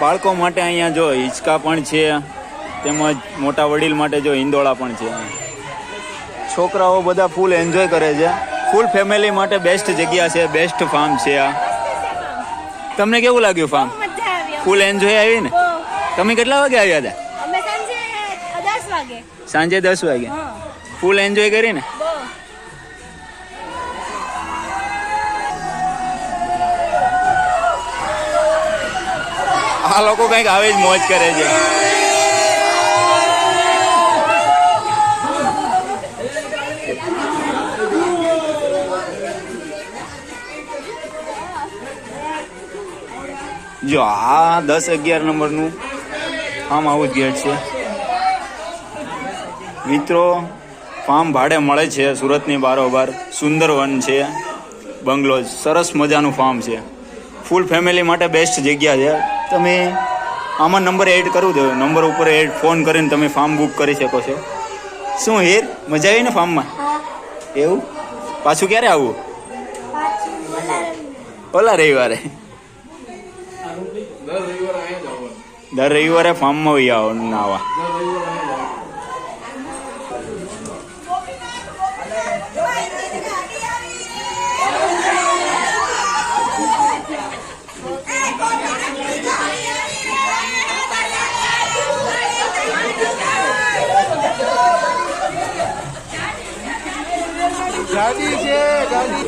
બાળકો માટે અહીંયા જો હિંચકા પણ છે તેમજ મોટા વડીલ માટે જો હિંદોળા પણ છે. છોકરાઓ બધા ફૂલ એન્જોય કરે છે. ફૂલ ફેમિલી માટે બેસ્ટ જગ્યા છે બેસ્ટ ફાર્મ છે આ. તમને કેવું લાગ્યું ફાર્મ ફૂલ એન્જોય આવી ને? તમે કેટલા વાગે આવ્યા હતા? સાંજે દસ વાગે. ફૂલ એન્જોય કરી આ લોકો કંઈક આવે જ મોજ કરે છે. જો, આ દસ અગિયાર નંબરનું આમ આવું જ ગેટ છે. મિત્રો, ફાર્મ ભાડે મળે છે, સુરતની બારોબાર સુંદર વન છે, બંગલો. સરસ મજાનું ફાર્મ છે. ફૂલ ફેમિલી માટે બેસ્ટ જગ્યા છે. તમે આમાં નંબર એડ કરું દો. નંબર ઉપર એડ ફોન કરીને તમે ફાર્મ બુક કરી શકો છો. શું હેર? મજા આવી ને ફાર્મમાં એવું? પાછું ક્યારે આવવું ઓલા રવિવારે. દર રવિવારે ફાર્મમાં વહી આવો નાવા ગાડી છે ગાડી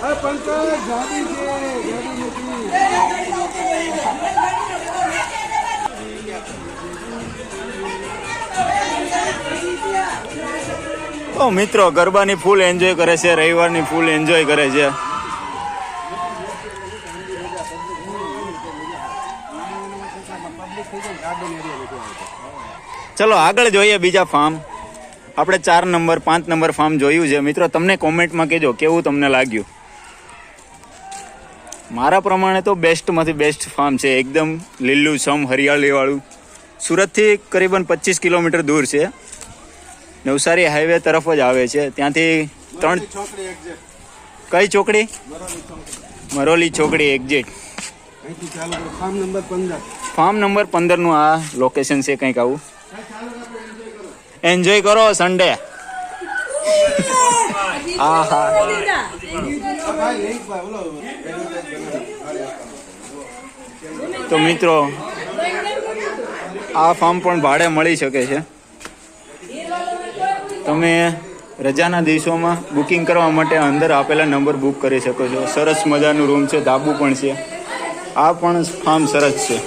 હા પંકજ ગાડી છે ગાડી નથી તો મિત્રો ગરબાની ફૂલ એન્જોય કરે છે રવિવારની ફૂલ એન્જોય કરે છે. ચલો આગળ જોઈએ બીજા ફાર્મ આપણે ચાર નંબર પાંચ નંબર ફાર્મ જોયું છે. મિત્રો તમને કોમેન્ટમાં કહેજો કેવું તમને લાગ્યું? મારા પ્રમાણે તો બેસ્ટમાંથી બેસ્ટ ફાર્મ છે. એકદમ લીલું સમ હરિયાળીવાળું. સુરતથી કરીબન પચીસ કિલોમીટર દૂર છે. નવસારી હાઈવે તરફ જ આવે છે. ત્યાંથી ત્રણ કઈ ચોકડી? મરોલી ચોકડી. કરો. ફાર્મ નંબર પંદર. ફાર્મ નંબર પંદરનું આ લોકેશન છે કંઈક આવું. એન્જોય કરો સન્ડે હા હા ભાઈ નહીં ભાઈ બોલો તો મિત્રો આ ફાર્મ પણ ભાડે મળી શકે છે. તમે રજાના દિવસોમાં બુકિંગ કરવા માટે અંદર આપેલા નંબર બુક કરી શકો છો. સરસ મજાનું રૂમ છે ધાબુ પણ છે. આ પણ ફાર્મ સરસ છે.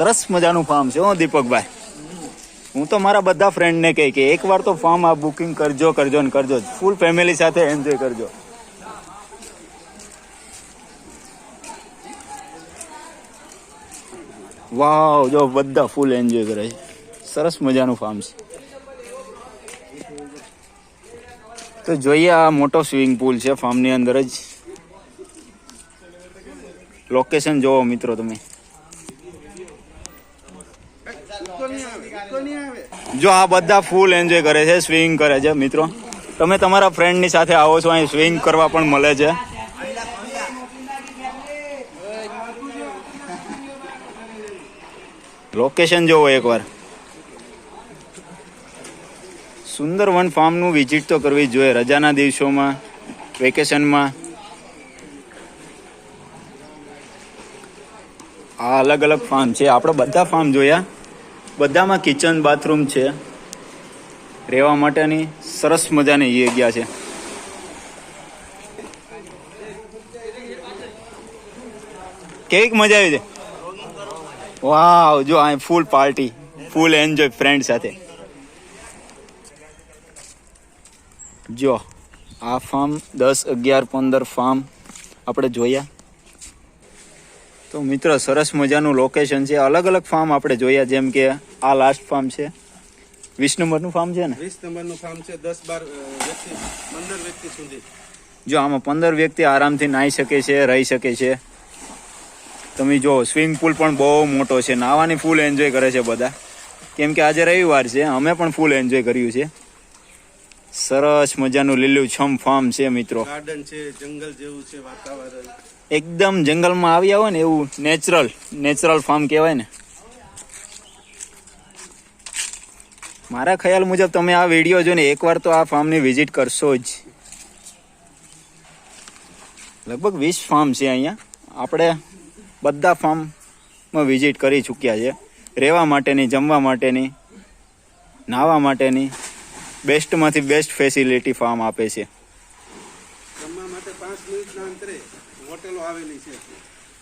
સરસ મજાનું ફાર્મ છે હો, દીપકભાઈ. હું તો મારા બધા ફ્રેન્ડને કહી કે એકવાર તો ફાર્મ આ બુકિંગ કરજો કરજો ને કરજો. ફૂલ ફેમિલી સાથે એન્જોય કરજો. વાવ જો બધા ફૂલ એન્જોય કરે છે. સરસ મજાનું ફાર્મ છે. તો જોઈએ આ મોટો સ્વિમિંગ પુલ છે ફાર્મની અંદર જ. લોકેશન જોવો મિત્રો તમે ઇકો નહીં આવે ઇકો નહીં આવે જો આ બધા ફૂલ એન્જોય કરે છે સ્વિંગ કરે છે, મિત્રો. તમે તમારા ફ્રેન્ડની સાથે આવો છો, અહીં સ્વિંગ કરવા પણ મળે છે. લોકેશન જોવો એકવાર. સુંદરવન ફાર્મનું વિઝિટ તો કરવી જોઈએ, રજાના દિવસોમાં વેકેશનમાં આ અલગ અલગ ફાર્મ છે, આપણે બધા ફાર્મ જોયા. બધામાં કિચન બાથરૂમ છે. રહેવા માટેની સરસ મજાની જગ્યા છે. કેવીક મજા આવી છે? વાવ, જો આ full party full enjoy friend સાથે. જો, આ ફાર્મ દસ અગિયાર પંદર ફાર્મ આપણે જોયા. તો મિત્રો સરસ મજાનું લોકેશન છે. અલગ અલગ ફાર્મ આપણે જોયા જેમ કે આ લાસ્ટ ફાર્મ છે. વીસ નંબરનું ફાર્મ છે ને? વીસ નંબરનું ફાર્મ છે. દસ બાર વ્યક્તિ પંદર વ્યક્તિ સુધી. જો આમાં પંદર વ્યક્તિ આરામથી નાહી શકે છે રહી શકે છે. તમે જો સ્વિમિંગ પુલ પણ બહુ મોટો છે. નાવાની ફૂલ એન્જોય કરે છે બધા. કેમ કે આજે રવિવાર છે. અમે પણ ફૂલ એન્જોય કર્યું છે. સરસ મજાનું લીલું છમ ફાર્મ છે મિત્રો. ગાર્ડન છે જંગલ જેવું છે વાતાવરણ. એકદમ જંગલમાં આવ્યા હોય ને એવું નેચરલ નેચરલ ફાર્મ કહેવાય ને. મારા ખ્યાલ મુજબ તમે આ વીડિયો જોઈને એકવાર તો આ ફાર્મની વિઝિટ કરશો જ. લગભગ વીસ ફાર્મ છે અહીંયા. આપણે બધા ફાર્મમાં વિઝિટ કરી ચૂક્યા છે. રહેવા માટેની જમવા માટેની નાહવા માટેની. બેસ્ટમાંથી બેસ્ટ ફેસિલિટી ફાર્મ આપે છે.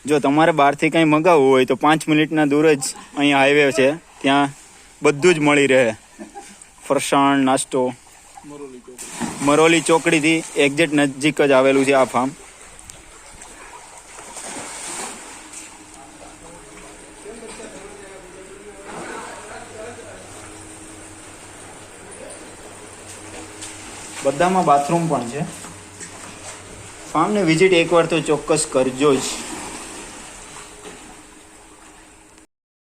જો તમારે બહારથી કંઈ મંગાવવું હોય તો પાંચ મિનિટના દૂર જ અહીંયા હાઈવે છે. ત્યાં બધું જ મળી રહે. ફરસાણ નાસ્તો. મરોલી ચોકડીથી એક્ઝેક્ટ નજીક જ આવેલું છે આ ફાર્મ બધામાં બાથરૂમ પણ છે. ફાર્મને વિઝિટ એકવાર તો ચોક્કસ કરજો જ.